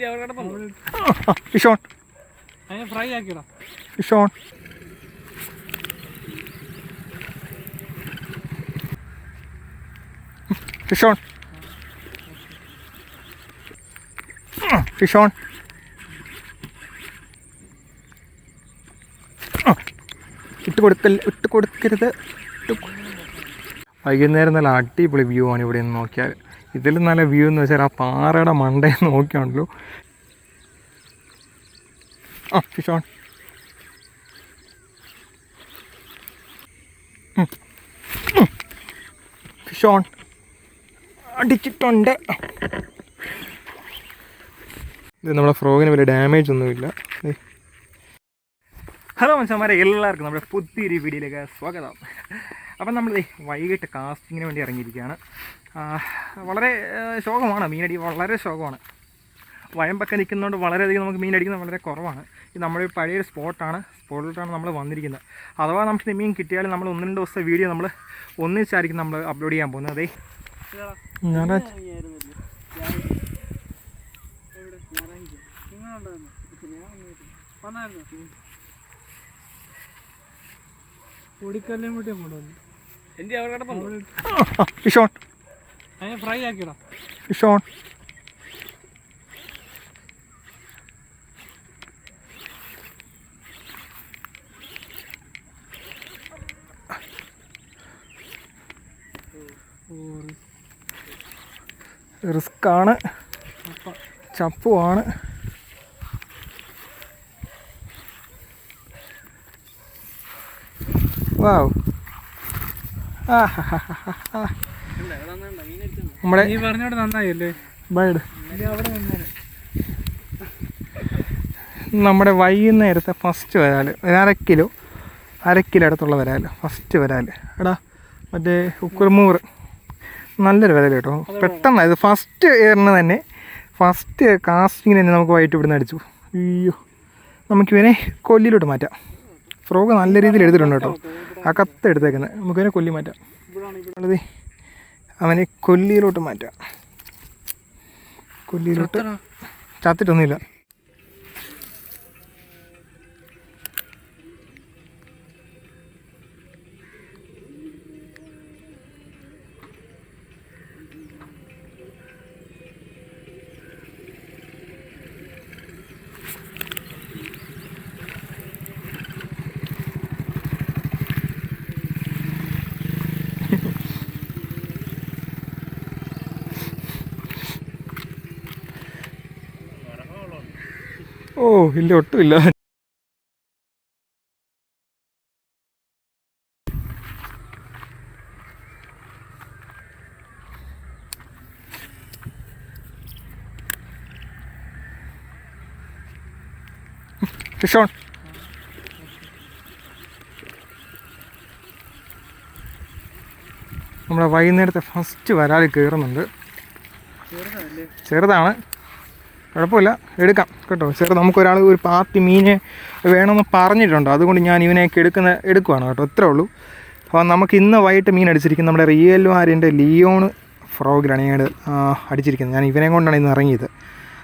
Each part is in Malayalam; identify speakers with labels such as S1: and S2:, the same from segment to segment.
S1: എന്തി അവിടെ കിടപ്പുണ്ടോ.
S2: Fish on
S1: fry ആക്കിടാം
S2: fish on fish on fish on ഇട്ട് കൊടുക്കൽ ഇട്ട് കൊടുക്കരുത്. വൈകുന്നേരം നല്ല അടിപൊളി വ്യൂ ആണ് ഇവിടെ നിന്ന് നോക്കിയാൽ. ഇതിൽ നല്ല വ്യൂ എന്ന് വെച്ചാൽ ആ പാറയുടെ മണ്ടയിൽ നോക്കിയാണല്ലോ. ആ ഫിഷ് ഓൺ ഫിഷ് ഓൺ അടിച്ചിട്ടുണ്ട്. ഇത് നമ്മുടെ ഫ്രോഗിന് വലിയ ഡാമേജ് ഒന്നുമില്ല. ഹലോ മനുഷ്യന്മാരെ എല്ലാവർക്കും നമ്മുടെ പുതിയൊരു വീഡിയോയിലേക്ക് സ്വാഗതം. അപ്പം നമ്മൾ ദേ വൈകിട്ട് കാസ്റ്റിങ്ങിന് വേണ്ടി ഇറങ്ങിയിരിക്കുകയാണ്. വളരെ ശോകമാണ്. മീനടി വളരെ ശോകമാണ്. വയമ്പൊക്കെ നിൽക്കുന്നതുകൊണ്ട് വളരെയധികം നമുക്ക് മീനടിക്കുന്നത് വളരെ കുറവാണ്. ഇത് നമ്മുടെ പഴയൊരു സ്പോട്ടാണ്. സ്പോട്ടിലാണ് നമ്മൾ വന്നിരിക്കുന്നത്. അഥവാ നമുക്ക് മീൻ കിട്ടിയാലും നമ്മൾ ഒന്ന് രണ്ട് ദിവസത്തെ വീഡിയോ നമ്മൾ ഒന്നിച്ചായിരിക്കും നമ്മൾ അപ്ലോഡ് ചെയ്യാൻ പോകുന്നത്. അതേ ഞായറാഴ്ച
S1: പൊടിക്കല്ലും കൂട്ടി കൊണ്ടുവന്നു.
S2: ഫിഷ് ഓൺ
S1: ഫ്രൈ ആക്കിടാം
S2: ഫിഷ് ഓൺ റിസ്ക്കാണ്. ചപ്പുമാണ് വാവ് നമ്മുടെ
S1: നീ പറഞ്ഞോട് നന്നായില്ലേ?
S2: ബൈഡ്. നമ്മുടെ വൈകുന്നേരത്തെ ഫസ്റ്റ് വരാൽ ഒരു അര കിലോ അര കിലോ അടുത്തുള്ള വരാൽ ഫസ്റ്റ് വരാൽ എടാ മറ്റേ കുക്കുർമൂർ നല്ലൊരു വരാൽ കേട്ടോ. പെട്ടെന്ന് ഇത് ഫസ്റ്റ് ഇയറിന് തന്നെ ഫസ്റ്റ് കാസ്റ്റിങ്ങിന് തന്നെ നമുക്ക് വൈകിട്ട് ഇവിടുന്ന് അടിച്ചു. അയ്യോ. നമുക്ക് നമുക്കിവനെ കൊല്ലിലോട്ട് മാറ്റാം. ഫ്രോഗ് നല്ല രീതിയിൽ എടുത്തിട്ടുണ്ട് കേട്ടോ. ആ കത്ത് എടുത്തേക്കുന്നത്. നമുക്കതിനെ കൊല്ലി മാറ്റാം. അതെ അവനെ കൊല്ലിയിലോട്ട് മാറ്റാം. കൊല്ലിയിലോട്ട് ചത്തിട്ടൊന്നുമില്ല. ഓ ഇല്ല ഒട്ടുമില്ല. ഫിഷ് ഓൺ നമ്മുടെ വൈകുന്നേരത്തെ ഫസ്റ്റ് വരാൽ കയറുന്നുണ്ട്. ചെറുതാണ്. കുഴപ്പമില്ല. എടുക്കാം കേട്ടോ. സാർ നമുക്കൊരാൾ ഒരു പാർട്ടി മീനെ വേണമെന്ന് പറഞ്ഞിട്ടുണ്ട്. അതുകൊണ്ട് ഞാൻ ഇവനെയൊക്കെ എടുക്കുന്ന എടുക്കുവാണ് കേട്ടോ. ഇത്രേ ഉള്ളൂ. അപ്പോൾ നമുക്ക് ഇന്ന് വൈകിട്ട് മീൻ അടിച്ചിരിക്കുന്നത് നമ്മുടെ റിയൽ വാരിന്റെ ലിയോൺ ഫ്രോഗ്രാണ് ഞാൻ അടിച്ചിരിക്കുന്നത്. ഞാൻ ഇവനെ കൊണ്ടാണ് ഇന്ന് ഇറങ്ങിയത്.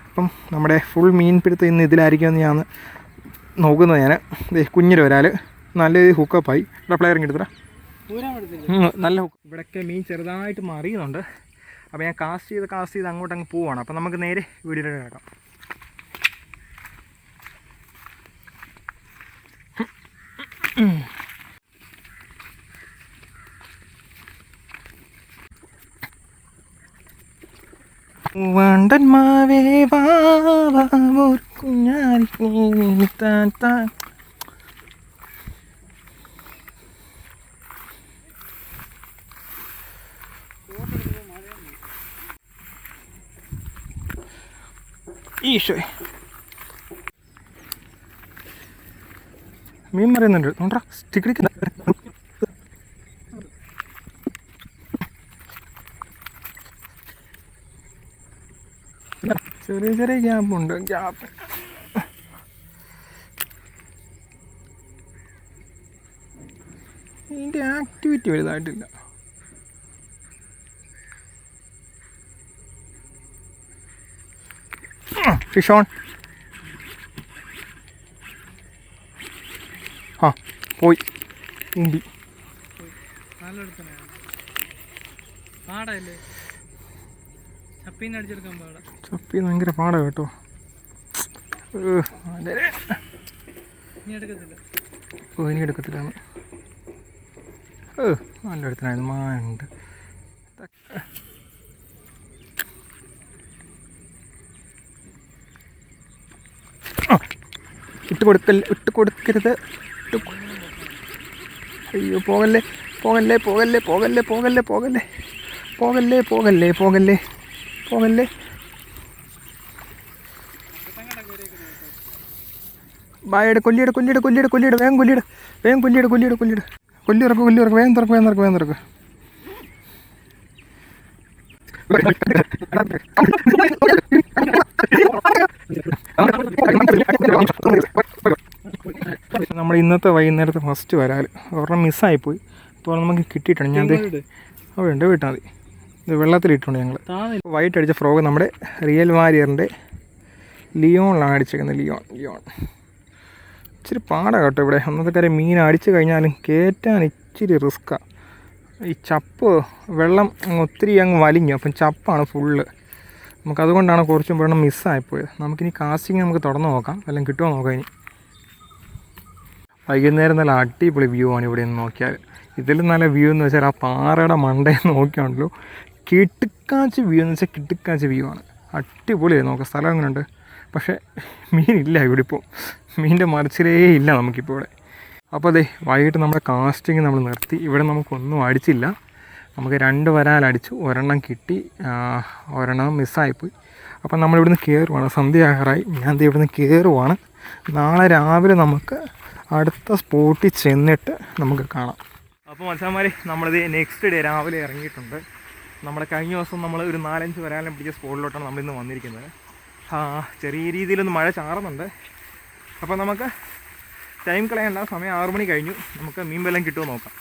S2: അപ്പം നമ്മുടെ ഫുൾ മീൻ പിടുത്തം ഇന്ന് ഇതിലായിരിക്കുമെന്ന് ഞാൻ നോക്കുന്നത് ഞാൻ. കുഞ്ഞിൽ വരാൽ നല്ല രീതി ഹുക്കപ്പായി ഇവിടെ പ്ലെയർ എടുത്തരാ നല്ല ഹുക്ക് ഇവിടെയൊക്കെ മീൻ ചെറുതായിട്ട് മറിയുന്നുണ്ട്. അപ്പോൾ ഞാൻ കാസ്റ്റ് ചെയ്ത് കാസ്റ്റ് ചെയ്ത് അങ്ങോട്ട് അങ്ങ് പോവാണ്. അപ്പോൾ നമുക്ക് നേരെ വീഡിയോയിലേക്ക് കിടക്കാം. വണ്ടൻ മാവേ വാ ഒരു താൻ താൻ. ഈശോ മീൻ മറിയുന്നുണ്ട്. നോണ്ടാ സ്റ്റിക്കടിക്ക് ചെറിയ ചെറിയ ഗ്യാപ്പുണ്ട് ഗ്യാപ്പ്. ഇതിന്റെ ആക്ടിവിറ്റി വലുതായിട്ടില്ല. fish on. ആ പോയി. ഉണ്ടി ചപ്പി ഭയങ്കര പാടാ കേട്ടോ. ഇനി എടുക്കത്തില്ല. നല്ല അടുത്തനായിരുന്നു മാനുണ്ട്. ഇട്ട് കൊടുക്കൽ ഇട്ട് കൊടുക്കരുത് അയ്യോ പോകല്ലേ പോകല്ലേ പോകല്ലേ പോകല്ലേ പോകല്ലേ പോകല്ലേ. പോകല്ലേ പോകല്ലേ പോകല്ലേ പോകല്ലേ. ബായയുടെ കൊല്ലിയുടെ കൊല്ലിയുടെ കൊല്ലിയുടെ കൊല്ലിയുടെ വേഗം കൊല്ലിയുടെ വേഗം കൊല്ലിയുടെ കൊല്ലിയുടെ കൊല്ലിയുടെ. കൊല്ലി ഇറക്കും കൊല്ലി ഇറക്കും വേഗം തുറക്കും വേഗം തുറക്കും വേഗം തുറക്കും. നമ്മുടെ ഇന്നത്തെ വൈകുന്നേരത്തെ ഫസ്റ്റ് വരാൽ ഒരെണ്ണം മിസ്സായിപ്പോയി അപ്പോൾ നമുക്ക് കിട്ടിയിട്ടുണ്ട്. ഞാൻ അത് അവിടെ ഉണ്ട്. വീട്ടാൽ മതി. ഇത് വെള്ളത്തിലിട്ടുണ്ട് ഞങ്ങൾ വൈറ്റ് അടിച്ച ഫ്രോഗ് നമ്മുടെ റിയൽ വാരിയറിന്റെ ലിയോണിലാണ് അടിച്ചേക്കുന്നത് ലിയോൺ ലിയോൺ ഇച്ചിരി പാടാണ് കേട്ടോ ഇവിടെ. അന്നത്തെ കാര്യം മീൻ അടിച്ചു കഴിഞ്ഞാലും കയറ്റാൻ ഇച്ചിരി റിസ്ക്കാണ് ഈ ചപ്പ് വെള്ളം അങ്ങ് ഒത്തിരി അങ്ങ് വലിഞ്ഞു. അപ്പം ചപ്പാണ് ഫുള്ള് നമുക്ക് അതുകൊണ്ടാണ് കുറച്ചും വെള്ളം മിസ്സായിപ്പോയത്. നമുക്കിനി കാസ്റ്റിങ് നമുക്ക് തുറന്ന് നോക്കാം. വല്ലതും കിട്ടുമോ നോക്കാം ഇനി? വൈകുന്നേരം നല്ല അടിപൊളി വ്യൂ ആണ് ഇവിടെ നിന്ന് നോക്കിയാൽ. ഇതിൽ നല്ല വ്യൂ എന്ന് വെച്ചാൽ ആ പാറയുടെ മണ്ടയിൽ നോക്കിയാണല്ലോ. കിട്ടുക്കാച്ച് വ്യൂ എന്ന് വെച്ചാൽ കിട്ടുക്കാച്ച് വ്യൂ ആണ്. അടിപൊളിയായി നോക്കാം. സ്ഥലം എങ്ങനെയുണ്ട് പക്ഷേ മീനില്ല ഇവിടെ ഇപ്പോൾ മീനിന്റെ മറിച്ചിലേ ഇല്ല നമുക്കിപ്പോൾ ഇവിടെ. അപ്പോൾ അതെ വൈകിട്ട് നമ്മുടെ കാസ്റ്റിംഗ് നമ്മൾ നിർത്തി. ഇവിടെ നമുക്കൊന്നും അടിച്ചില്ല. നമുക്ക് രണ്ട് വരാലടിച്ചു ഒരെണ്ണം കിട്ടി. ഒരെണ്ണം മിസ്സായിപ്പോയി. അപ്പം നമ്മളിവിടുന്ന് കയറുവാണ് സന്ധ്യാഹറായി. ഞാൻ ഇവിടുന്ന് കയറുവാണ് നാളെ രാവിലെ നമുക്ക് അടുത്ത സ്പോട്ടിൽ ചെന്നിട്ട് നമുക്ക് കാണാം. അപ്പോൾ മത്സരന്മാരെ നമ്മളിത് നെക്സ്റ്റ് ഡേ രാവിലെ ഇറങ്ങിയിട്ടുണ്ട്. നമ്മൾ കഴിഞ്ഞ ദിവസം നമ്മൾ ഒരു നാലഞ്ച് വരാലും പിടിച്ച സ്പോട്ടിലോട്ടാണ് നമ്മളിന്ന് വന്നിരിക്കുന്നത്. ചെറിയ രീതിയിലൊന്ന് മഴ ചാറുന്നുണ്ട്. അപ്പോൾ നമുക്ക് ടൈം കളയണ്ട. സമയം ആറു മണി കഴിഞ്ഞു. നമുക്ക് മീൻ വല്ലതും കിട്ടുമോ നോക്കാം.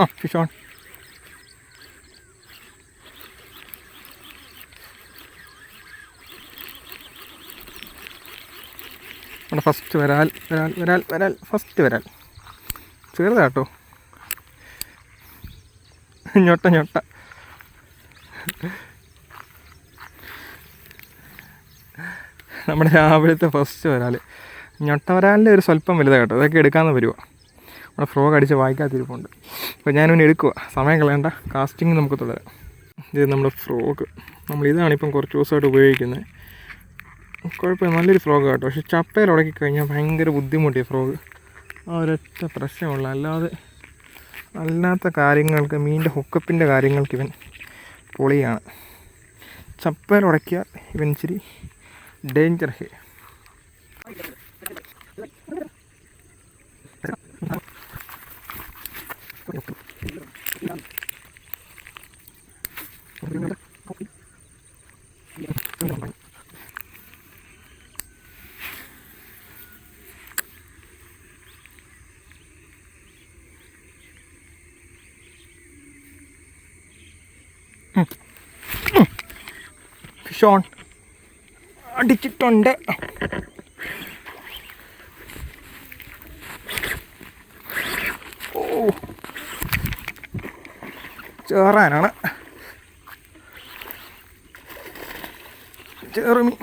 S2: ആ ഫിഷ് ഓൺ നമ്മുടെ ഫസ്റ്റ് വരാൽ വരാൽ വരാൽ വരാൽ ഫസ്റ്റ് വരാൽ. ചെറുതാട്ടോ. ഞൊട്ട ഞൊട്ട. നമ്മുടെ രാവിലത്തെ ഫസ്റ്റ് വരാൽ. ഞൊട്ട വരാലിന്റെ ഒരു സ്വല്പം വലുതാണ് കേട്ടോ. അതൊക്കെ എടുക്കാമെന്ന് വരുവാ നമ്മുടെ ഫ്രോഗ് അടിച്ച് വായിക്കാത്തിരിപ്പുണ്ട് അപ്പോൾ ഞാനിവനെ എടുക്കുക സമയം കളയണ്ട. കാസ്റ്റിംഗ് നമുക്ക് തുടരാം. ഇത് നമ്മുടെ ഫ്രോഗ് നമ്മൾ ഇതാണ് ഇപ്പം കുറച്ച് ദിവസമായിട്ട് ഉപയോഗിക്കുന്നത്. കുഴപ്പമില്ല. നല്ലൊരു ഫ്രോഗ് കേട്ടോ പക്ഷെ ചപ്പയിൽ ഉടക്കി കഴിഞ്ഞാൽ ഭയങ്കര ബുദ്ധിമുട്ടിയ ഫ്രോഗ് ആ ഒരൊറ്റ പ്രശ്നമുള്ള അല്ലാതെ അല്ലാത്ത കാര്യങ്ങൾക്ക് മീനിന്റെ ഹുക്കപ്പിന്റെ കാര്യങ്ങൾക്ക് ഇവൻ പൊളിയാണ്. ചപ്പയിൽ ഉടക്കിയാൽ ഇവൻ ഇച്ചിരി ഡേഞ്ചർ ഹേ ഫിഷ് അടിച്ചിട്ടുണ്ട് ചേറാനാണ് ചേറുമീൻ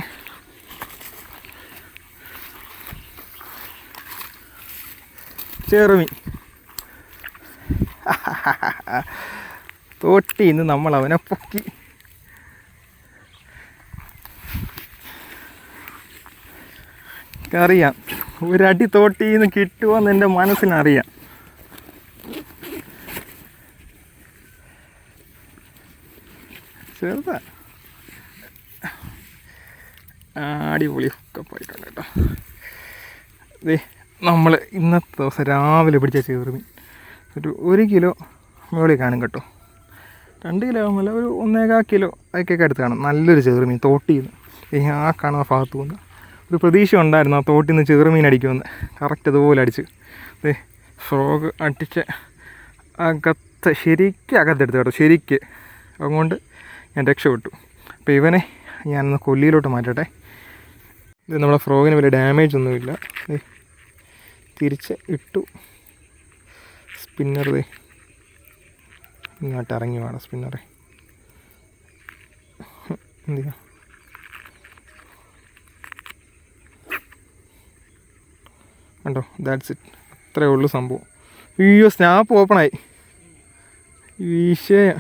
S2: ചേറുമീൻ തോട്ടിന്ന് നമ്മൾ അവനെ പൊക്കി. അറിയാം ഒരടി തോട്ടിന്ന് കിട്ടുമെന്ന് എന്റെ മനസ്സിനറിയാം. ചെറുതാ അടിപൊളി ഹുക്കപ്പായിട്ടുണ്ട് കേട്ടോ. ദേ നമ്മൾ ഇന്നത്തെ ദിവസം രാവിലെ പിടിച്ച ചേർമീൻ ഒരു ഒരു കിലോ മുകളിൽ കാണും കേട്ടോ. രണ്ട് കിലോ ആകുമ്പോൾ ഒരു ഒന്നേകാൽ കിലോ അതൊക്കെ അടുത്ത് കാണും. നല്ലൊരു ചെറുമീൻ തോട്ടിന്ന് ഈ ആ കാണുന്ന ഭാഗത്ത് നിന്ന്. ഒരു പ്രതീക്ഷ ഉണ്ടായിരുന്നു ആ തോട്ടിൽ നിന്ന് ചെറുമീൻ അടിക്കുമെന്ന്. കറക്റ്റ് അതുപോലെ അടിച്ച്. ദേ ഫ്രോഗ് അടിച്ച് അകത്ത് ശരിക്കും അകത്തെടുത്ത് കേട്ടോ. ശരിക്ക്. അതുകൊണ്ട് ഞാൻ രക്ഷപ്പെട്ടു. അപ്പോൾ ഇവനെ ഞാനൊന്ന് കൊല്ലിയിലോട്ട് മാറ്റട്ടെ. ഇത് നമ്മുടെ ഫ്രോഗിന് വലിയ ഡാമേജ് ഒന്നുമില്ല. തിരിച്ച് ഇട്ടു. സ്പിന്നർ ഇങ്ങോട്ട് ഇറങ്ങി വേണം സ്പിന്നറെ എന്ത് ചെയ്യാം കണ്ടോ? ദാറ്റ്സ് ഇറ്റ് അത്രേ ഉള്ളൂ സംഭവം. അയ്യോ സ്നാപ്പ് ഓപ്പണായി വിഷയ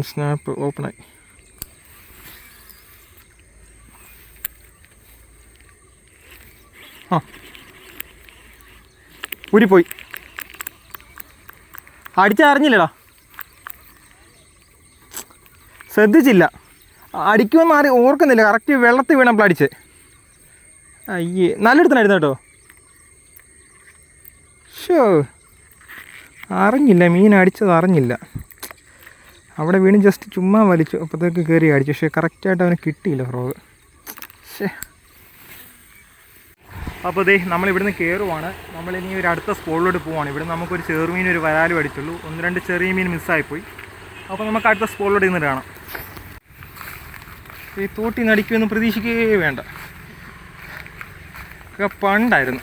S2: സ്നാപ്പ് ഓപ്പണായി ആ ഊരിപ്പോയി. അടിച്ചറിഞ്ഞില്ലടാ. ശ്രദ്ധിച്ചില്ല. അടിക്കുമെന്ന് ആരും ഓർക്കുന്നില്ല. കറക്റ്റ് വെള്ളത്തിൽ വീണപ്പോൾ അടിച്ച്. അയ്യേ നല്ലെടുത്തനായിരുന്നു കേട്ടോ. ഷോ അറിഞ്ഞില്ല മീൻ അടിച്ചത് അറിഞ്ഞില്ല. അവിടെ വീണ് ജസ്റ്റ് ചുമ്മാ വലിച്ചു. അപ്പോഴത്തേക്ക് കയറി അടിച്ചു. പക്ഷേ കറക്റ്റായിട്ട് അവന് കിട്ടിയില്ല ഫ്രോഗ് ശേ അപ്പോൾ ദേ നമ്മൾ ഇവിടുന്ന് കയറുവാണ് നമ്മളിനി ഒരു അടുത്ത സ്പോട്ടിലോട്ട് പോവാണ്. ഇവിടെ നമുക്കൊരു ചെറുമീൻ ഒരു വരാലും അടിച്ചുള്ളൂ. ഒന്ന് രണ്ട് ചെറിയ മീൻ മിസ്സായിപ്പോയി അപ്പോൾ നമുക്ക് അടുത്ത സ്പോട്ടിലോട്ട് ഇന്ന് കാണാം ഈ തോട്ടി നടിക്കുമെന്ന് പ്രതീക്ഷിക്കുകയേ വേണ്ട. ഒക്കെ പണ്ടായിരുന്നു.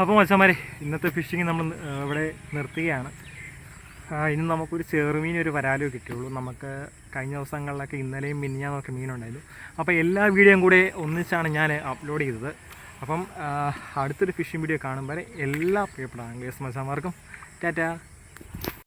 S2: അപ്പോൾ മച്ചന്മാരെ ഇന്നത്തെ ഫിഷിങ് നമ്മൾ ഇവിടെ നിർത്തുകയാണ്. ഇനി നമുക്കൊരു ചെറുമീൻ ഒരു വരാലോ കിട്ടിയുള്ളൂ. നമുക്ക് കഴിഞ്ഞ ദിവസങ്ങളിലൊക്കെ ഇന്നലെയും മിനിഞ്ഞാന്നൊക്കെ മീനുണ്ടായിരുന്നു. അപ്പോൾ എല്ലാ വീഡിയോയും കൂടെ ഒന്നിച്ചാണ് ഞാൻ അപ്ലോഡ് ചെയ്തത്. അപ്പം അടുത്തൊരു ഫിഷിംഗ് വീഡിയോ കാണുമ്പോൾ എല്ലാ പ്രിയപ്പെട്ട ആംഗ്ലേസ് മച്ചന്മാർക്കും. ടാറ്റാ.